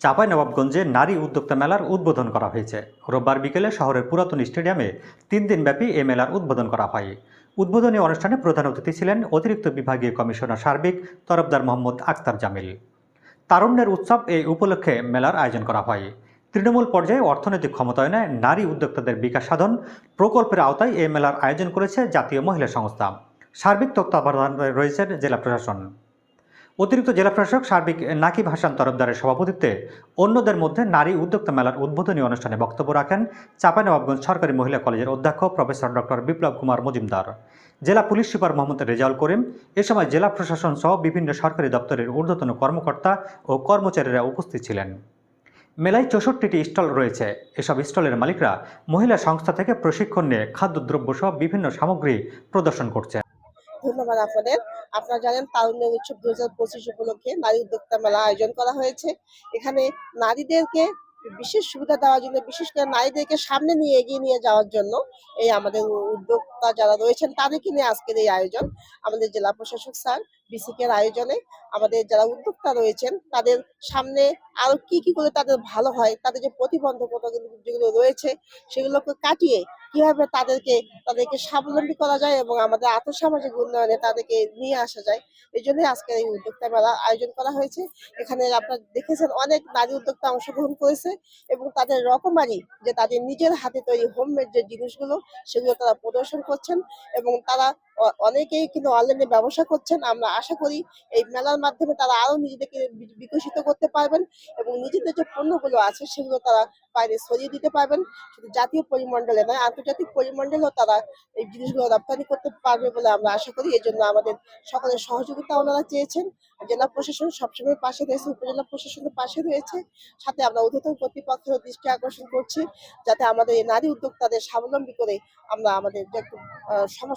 চাঁপাইনবাবগঞ্জে নারী উদ্যোক্তা মেলার উদ্বোধন করা হয়েছে। রোববার বিকেলে শহরের পুরাতন স্টেডিয়ামে তিন দিনব্যাপী এ মেলার উদ্বোধন করা হয়। উদ্বোধনী অনুষ্ঠানে প্রধান অতিথি ছিলেন অতিরিক্ত বিভাগীয় কমিশনার সার্বিক তরফদার মোহাম্মদ আক্তার জামিল। তারুণ্যের উৎসব এই উপলক্ষে মেলার আয়োজন করা হয়। তৃণমূল পর্যায়ে অর্থনৈতিক ক্ষমতায়নে নারী উদ্যোক্তাদের বিকাশ সাধন প্রকল্পের আওতায় এই মেলার আয়োজন করেছে জাতীয় মহিলা সংস্থা। সার্বিক তত্ত্বাবধানে রয়েছে জেলা প্রশাসন। অতিরিক্ত জেলা প্রশাসক সার্বিক নাকিব হাসান তরফদারের সভাপতিত্বে অন্যদের মধ্যে নারী উদ্যোক্তা মেলার উদ্বোধনী অনুষ্ঠানে বক্তব্য রাখেন চাঁপাইনবাবগঞ্জ সরকারি মহিলা কলেজের অধ্যক্ষ প্রফেসর ডক্টর বিপ্লব কুমার মজুমদার। জেলা পুলিশ সুপার মোহাম্মদ রেজাউল করিম, এ সময় জেলা প্রশাসন সহ বিভিন্ন সরকারি দপ্তরের ঊর্ধ্বতন কর্মকর্তা ও কর্মচারীরা উপস্থিত ছিলেন। মেলায় চৌষট্টিটি স্টল রয়েছে। এসব স্টলের মালিকরা মহিলা সংস্থা থেকে প্রশিক্ষণ নিয়ে খাদ্যদ্রব্য সহ বিভিন্ন সামগ্রী প্রদর্শন করছে ধন্যবাদ আপনাদের। আপনারা জানেন তারুণ্য উৎসব দু হাজার পঁচিশ উপলক্ষে নারী উদ্যোক্তা মেলা আয়োজন করা হয়েছে। এখানে নারীদেরকে বিশেষ সুবিধা দেওয়ার জন্য, বিশেষ করে নারীদেরকে সামনে নিয়ে এগিয়ে নিয়ে যাওয়ার জন্য এই আমাদের উদ্যোক্তা যারা রয়েছেন তাদেরকে নিয়ে আজকের এই আয়োজন। আমাদের জেলা প্রশাসক স্যার বিসিকে এর আয়োজনে আমাদের যারা উদ্যোক্তা রয়েছেন, তাদের সামনে আরও কি কি করে তাদের ভালো হয়, তাদের যে প্রতিবন্ধকতা যেগুলো রয়েছে, সেগুলোকে কাটিয়ে কীভাবে তাদেরকে তাদেরকে স্বাবলম্বী করা যায় এবং আমাদের আর্থসামাজিক উন্নয়নে তাদেরকে নিয়ে আসা যায়, এই জন্যই আজকের এই উদ্যোক্তা মেলা আয়োজন করা হয়েছে। এখানে আপনারা দেখেছেন অনেক নারী উদ্যোক্তা অংশগ্রহণ করেছে এবং তাদের রকমারি যে তাদের নিজের হাতে তৈরি হোমমেড যে জিনিসগুলো, সেগুলো তারা প্রদর্শন করছেন এবং তারা অনেকেই কিন্তু অনলাইনে ব্যবসা করছেন। আমরা আশা করি এই মেলার মাধ্যমে তারা আরও নিজেদেরকে বিকশিত করতে পারবেন এবং নিজেদের যে পণ্যগুলো আছে সেগুলো তারা বাইরে ছড়িয়ে দিতে পারবেন। শুধু জাতীয় পরিমণ্ডলে নয়, আন্তর্জাতিক পরিমণ্ডলেও তারা এই জিনিসগুলো রপ্তানি করতে পারবে বলে আমরা আশা করি। এই জন্য আমাদের সকলের সহযোগিতা ওনারা চেয়েছেন। জেলা প্রশাসন সবসময় পাশে রয়েছে, উপজেলা প্রশাসনের পাশে রয়েছে। সাথে আমরা ঊর্ধ্বতন কর্তৃপক্ষের দৃষ্টি আকর্ষণ করছি, যাতে আমাদের এই নারী উদ্যোক্তাদের স্বাবলম্বী করে আমরা আমাদের যে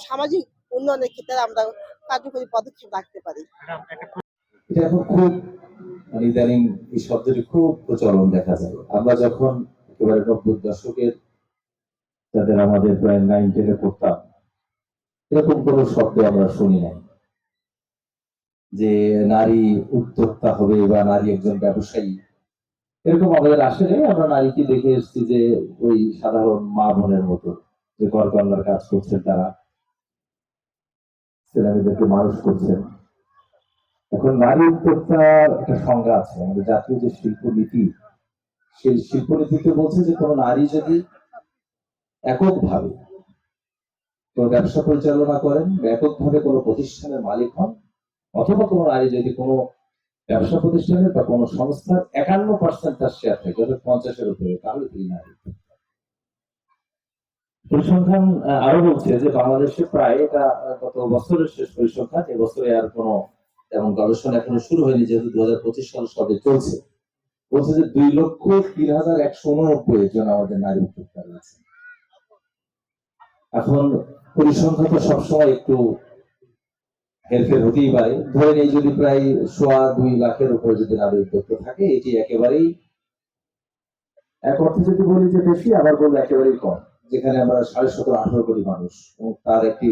সামাজিক উন্নয়নের ক্ষেত্রে আমরা কার্যকরী পদক্ষেপ রাখতে পারি। মানে ইদানিং এই শব্দটি খুব প্রচলন দেখা যায়। আমরা যখন একেবারে নব্বই দশকের যাদের আমাদের প্রায় নাইন টেনে এরকম কোন শব্দ আমরা শুনি নাই। যে নারী উদ্যোক্তা হবে বা নারী একজন ব্যবসায়ী, এরকম আমাদের আসে নাই। আমরা নারীকে দেখে এসেছি যে ওই সাধারণ মা বোনের মতো যে কন্যার কাজ করছেন তারা। ছেলেমেয়েদেরকে মানুষ করছেন এখন নারী উদ্যোক্তার একটা সংজ্ঞা আছে আমাদের জাতীয় যে শিল্পনীতি, সেই শিল্পনীতিতে বলছে যে কোনো নারী যদি এককভাবে কোনো ব্যবসা পরিচালনা করেন এককভাবে কোনো প্রতিষ্ঠানের মালিক হন, অথবা কোনো নারী যদি কোনো ব্যবসা প্রতিষ্ঠানের বা কোনো সংস্থার একান্ন পার্সেন্ট তার শেয়ার থাকে, অর্থাৎ পঞ্চাশের উপরে, তাহলে তিনি নারী উদ্যোক্তা। পরিসংখ্যান আরও বলছে যে বাংলাদেশে প্রায় এটা গত বছরের শেষ পরিসংখ্যান, এবছরে আর কোনো এবং গবেষণা এখনও শুরু হয়নি, যেহেতু দু হাজার পঁচিশ সাল সবে চলছে। বলছে যে দুই লক্ষ তিন হাজার একশো উননব্বই জন আমাদের নারী উদ্যোক্তা রয়েছে এখন পরিসংখ্যা তো সবসময় একটু হেরফের হতেই পারে। ধরেন এই যদি প্রায় সোয়া দুই লাখের উপরে যদি নারী উদ্যোক্তা থাকে, এটি একেবারেই, এক অর্থে যদি বলি যে বেশি, আবার বলব একেবারেই কম। যেখানে আমরা সাড়ে সতেরো, আঠারো কোটি মানুষ এবং তার একটি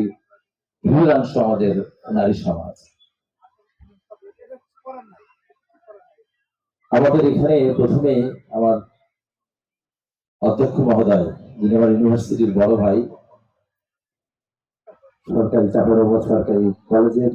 বৃহদাংশ আমাদের নারী সমাজ। আমাদের এখানে প্রথমে আমার অধ্যক্ষ মহোদয়, যিনি আমার ইউনিভার্সিটির বড় ভাই, সরকারি চাপানগর সরকারি কলেজের